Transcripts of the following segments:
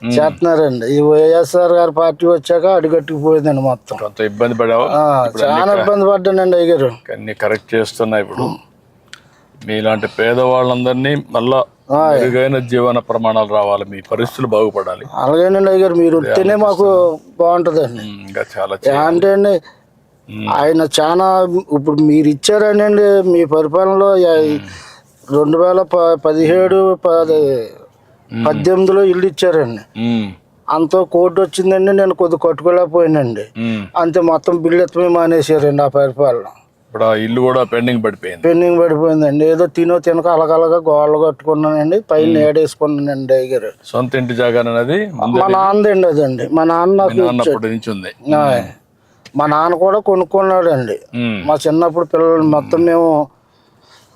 చేస్తున్నారండి. ఈ వైఎస్ఆర్ గారి పార్టీ వచ్చాక అడుగట్టుకుపోయిందండి మొత్తం. కొంత ఇబ్బంది పడావు? చాలా ఇబ్బంది పడ్డానండి అయ్యారు అన్ని కరెక్ట్ చేస్తున్నా ఇప్పుడు. మీలాంటి పేదవాళ్ళందరినీ మళ్ళా మెరుగైన జీవన ప్రమాణాలు రావాలి. మీ పరిస్థితులు బాగుపడాలి. అలాగేనండి అయ్యారు మీరు వస్తేనే మాకు బాగుంటుందండి. ఇంకా చాలా అంటే అండి ఆయన చాలా ఇప్పుడు మీరు ఇచ్చారనండి మీ పరిపాలనలో రెండు వేల ప- పదిహేడు పది పద్దెనిమిదిలో ఇల్లు ఇచ్చారండి. అంత కోర్టు వచ్చిందండి నేను కొద్ది కట్టుకోలేకపోయానండి. అంతే మొత్తం బిల్లు ఎత్తమే మానేశారండి ఆ పరిపాలన. ఇప్పుడు ఆ ఇల్లు కూడా పెండింగ్ పడిపోయింది. పెండింగ్ పడిపోయిందండి. ఏదో తినో తినక అలగలగా గోడలు కట్టుకున్నానండి పైన ఏడేసుకున్నానండి అయ్యారు సొంత ఇంటి జాగా అనేది మా నాన్నదండి అదండి మా నాన్న నుంచి ఉంది. మా నాన్న కూడా కొనుక్కున్నాడండి. మా చిన్నప్పుడు పిల్లలు మొత్తం మేము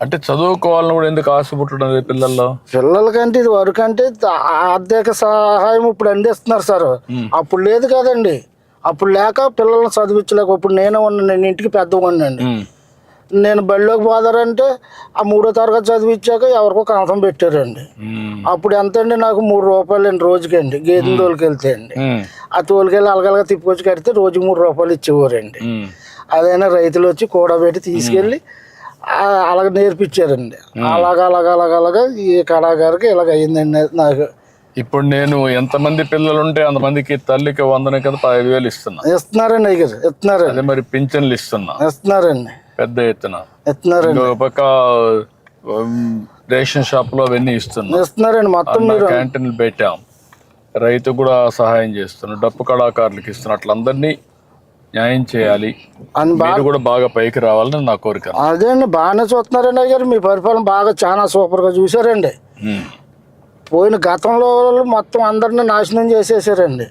అంటే చదువుకోవాలని కూడా ఎందుకు ఆశ పుట్టడం లేదు పిల్లల్లో? పిల్లలకంటే ఇది వరకు అంటే ఆర్థిక సహాయం ఇప్పుడు అందిస్తున్నారు సార్. అప్పుడు లేదు కదండి. అప్పుడు లేక పిల్లల్ని చదివించలేక ఇప్పుడు నేనే ఉన్నాను నేను ఇంటికి ఉమ్, నేను బడిలోకి పోదారంటే ఆ మూడో తరగతి చదివించాక ఎవరికో కంఠం పెట్టారండి. అప్పుడు ఎంత అండి నాకు మూడు రూపాయలు అండి రోజుకండి. గేదెని తోలుకెళ్తే అండి. ఆ తోలుకెళ్ళి అలగలగా తిప్పుకొచ్చి కడితే రోజుకి మూడు రూపాయలు ఇచ్చేవారండి. అదైనా రైతులు వచ్చి కూడబెట్టి తీసుకెళ్ళి అలాగ నేర్పించారండి. అలాగ అలాగ అలాగ అలాగ ఈ కళాకారికి ఇలాగ అయ్యిందండి నాకు. ఇప్పుడు నేను ఎంతమంది పిల్లలు ఉంటే అంతమందికి తల్లికి వందన కదా పదిహేను వేలు ఇస్తున్నా. ఇస్తున్నారండి అయ్యారు ఇస్తున్నారండి. అదే మరి పింఛన్లు ఇస్తున్నా. ఇస్తున్నారండి. పెద్ద ఎత్తున. ఇస్తున్నారండి. ఇంకొక పక్క రేషన్ షాప్లో అవన్నీ ఇస్తున్నా. ఇస్తున్నారండి మొత్తం మీరు. క్యాంటీన్లు పెట్టాం. రైతు కూడా సహాయం చేస్తున్నాం. డప్పు కళాకారులకు ఇస్తున్నా. అట్లా అందరినీ న్యాయం చేయాలి. మీరు కూడా బాగా పైకి రావాలని నా కోరిక. అదే అండి బాగానే చూస్తున్నారండి అయ్యారు మీ పరిపాలన బాగా చాలా సూపర్గా చూసారండి పోయిన గతంలో మొత్తం అందరిని నాశనం చేసేసారండి.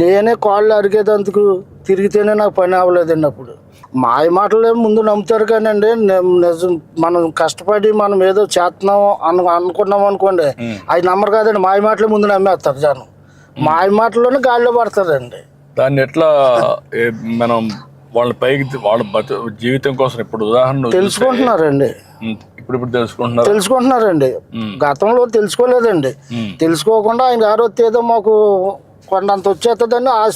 నేనే కాళ్ళు అరిగేదందుకు తిరిగితేనే నాకు పని అవ్వలేదండి అప్పుడు. మాయ మాటలే ముందు నమ్ముతారు కానండి. నిజం మనం కష్టపడి మనం ఏదో చేస్తున్నాం అను అనుకున్నాం అనుకోండి అవి నమ్మరు కాదండి. మాయ మాటలే ముందు నమ్మేస్తారు జనం. మాయ మాటల్లోనే గాలిలో పడతారండి. దాన్ని ఎట్లా మనం వాళ్ళ పైకి వాళ్ళ బతు జీవితం కోసం ఇప్పుడు ఉదాహరణ తెలుసుకుంటున్నారండి. ఇప్పుడు ఇప్పుడు తెలుసుకుంటున్నారు? తెలుసుకుంటున్నారండి. గతంలో తెలుసుకోలేదండి. తెలుసుకోకుండా ఆయన గారు ఏదో మాకు కొండంత వచ్చేస్తుందని ఆశ